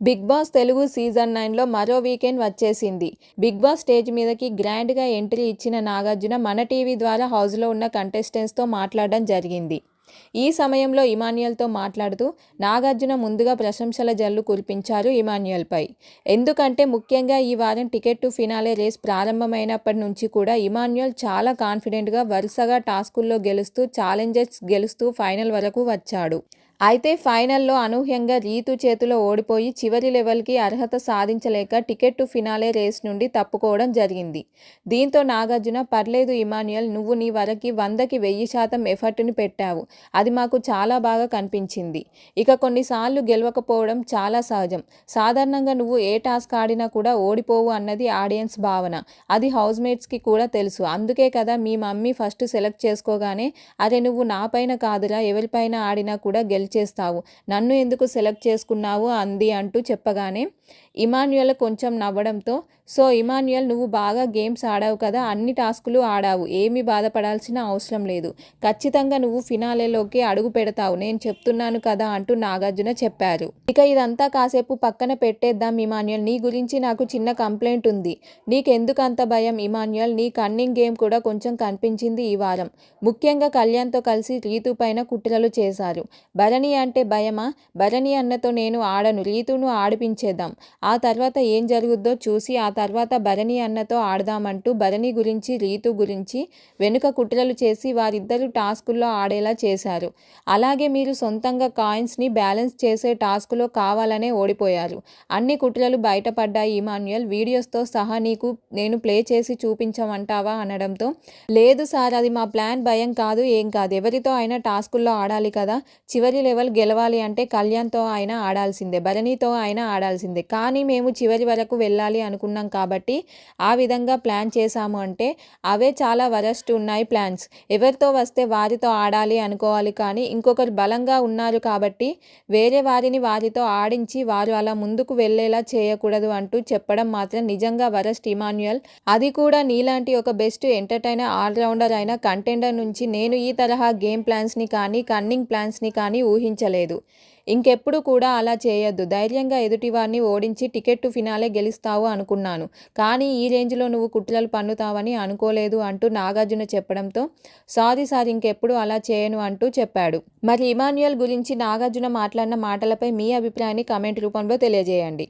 Big boss Telugu season నైన్లో మరో weekend వచ్చేసింది. బిగ్ బాస్ స్టేజ్ మీదకి గ్రాండ్గా ఎంట్రీ ఇచ్చిన నాగార్జున మన టీవీ ద్వారా హౌస్లో ఉన్న కంటెస్టెంట్స్తో మాట్లాడడం జరిగింది. ఈ సమయంలో ఇమాన్యుయల్తో మాట్లాడుతూ నాగార్జున ముందుగా ప్రశంసల జల్లు కురిపించారు ఇమాన్యుయల్పై. ఎందుకంటే ముఖ్యంగా ఈ వారం టికెట్ టు ఫినాలే రేస్ ప్రారంభమైనప్పటి నుంచి కూడా ఇమాన్యుయల్ చాలా కాన్ఫిడెంట్గా వరుసగా టాస్కుల్లో గెలుస్తూ ఛాలెంజెస్ గెలుస్తూ ఫైనల్ వరకు వచ్చాడు. అయితే ఫైనల్లో అనూహ్యంగా రీతు చేతిలో ఓడిపోయి చివరి లెవెల్కి అర్హత సాధించలేక టికెట్ టు ఫినాలే రేస్ నుండి తప్పుకోవడం జరిగింది. దీంతో నాగార్జున పర్లేదు ఇమాన్యుయల్ నువ్వు నీ వరకి వందకి వెయ్యి శాతం ఎఫర్ట్ని పెట్టావు. అది మాకు చాలా బాగా కనిపించింది. ఇక కొన్నిసార్లు గెలవకపోవడం చాలా సహజం. సాధారణంగా నువ్వు ఏ టాస్క్ ఆడినా కూడా ఓడిపోవు అన్నది ఆడియన్స్ భావన. అది హౌస్ మేట్స్కి కూడా తెలుసు. అందుకే కదా మీ మమ్మీ ఫస్ట్ సెలెక్ట్ చేసుకోగానే అరే నువ్వు నాపైన కాదురా ఎవరిపైన ఆడినా కూడా చేస్తావు. నన్ను ఎందుకు సెలెక్ట్ చేసుకున్నావు అంది అంటూ చెప్పగానే ఇమాన్యుయల్ కొంచెం నవ్వడంతో సో ఇమాన్యుయల్ నువ్వు బాగా గేమ్స్ ఆడావు కదా అన్ని టాస్కులు ఆడావు ఏమీ బాధపడాల్సిన అవసరం లేదు. ఖచ్చితంగా నువ్వు ఫినాలేలోకి అడుగు పెడతావు నేను చెప్తున్నాను కదా అంటూ నాగార్జున చెప్పారు. ఇక ఇదంతా కాసేపు పక్కన పెట్టేద్దాం ఇమాన్యుయల్ నీ గురించి నాకు చిన్న కంప్లైంట్ ఉంది. నీకెందుకు అంత భయం ఇమాన్యుయల్ నీ కన్నింగ్ గేమ్ కూడా కొంచెం కనిపించింది ఈ వారం. ముఖ్యంగా కళ్యాణ్తో కలిసి రీతు పైన కుట్రలు చేశారు. భరణి అంటే భయమా? భరణి అన్నతో నేను ఆడను రీతును ఆడిపించేద్దాం. ఆ తర్వాత ఏం జరుగుద్దో చూసి ఆ తర్వాత భరణి అన్నతో ఆడదామంటూ భరణి గురించి రీతు గురించి వెనుక కుట్రలు చేసి వారిద్దరూ టాస్కుల్లో ఆడేలా చేశారు. అలాగే మీరు సొంతంగా కాయిన్స్ని బ్యాలెన్స్ చేసే టాస్క్లో కావాలనే ఓడిపోయారు. అన్ని కుట్రలు బయటపడ్డాయి ఇమాన్యుయల్. వీడియోస్తో సహా నీకు నేను ప్లే చేసి చూపించమంటావా అనడంతో లేదు సార్ అది మా ప్లాన్ భయం కాదు ఏం కాదు. ఎవరితో అయినా టాస్కుల్లో ఆడాలి కదా. చివరి లెవెల్ గెలవాలి అంటే కళ్యాణ్తో అయినా ఆడాల్సిందే భరణితో అయినా ఆడాల్సిందే. కానీ కానీ మేము చివరి వరకు వెళ్ళాలి అనుకున్నాం కాబట్టి ఆ విధంగా ప్లాన్ చేశాము అంటే అవే చాలా వరస్ట్ ఉన్నాయి ప్లాన్స్. ఎవరితో వస్తే వారితో ఆడాలి అనుకోవాలి కానీ ఇంకొకరు బలంగా ఉన్నారు కాబట్టి వేరే వారిని వారితో ఆడించి వారు అలా ముందుకు వెళ్ళేలా చేయకూడదు అంటూ చెప్పడం మాత్రం నిజంగా వరస్ట్ ఇమాన్యుయల్. అది కూడా నీలాంటి ఒక బెస్ట్ ఎంటర్టైనర్ ఆల్రౌండర్ అయిన కంటెండర్ నుంచి నేను ఈ తరహా గేమ్ ప్లాన్స్ని కానీ కన్నింగ్ ప్లాన్స్ని కానీ ఊహించలేదు. ఇంకెప్పుడు కూడా అలా చేయొద్దు. ధైర్యంగా ఎదుటివారిని ఓడించి టికెట్ ఫినాలే గెలుస్తావు అనుకున్నాను. కానీ ఈ రేంజ్లో నువ్వు కుట్రలు పన్నుతావని అనుకోలేదు అంటూ నాగార్జున చెప్పడంతో సారీ సార్ ఇంకెప్పుడు అలా చేయను అంటూ చెప్పాడు. మరి ఇమాన్యుయల్ గురించి నాగార్జున మాట్లాడిన మాటలపై మీ అభిప్రాయాన్ని కామెంట్ రూపంలో తెలియజేయండి.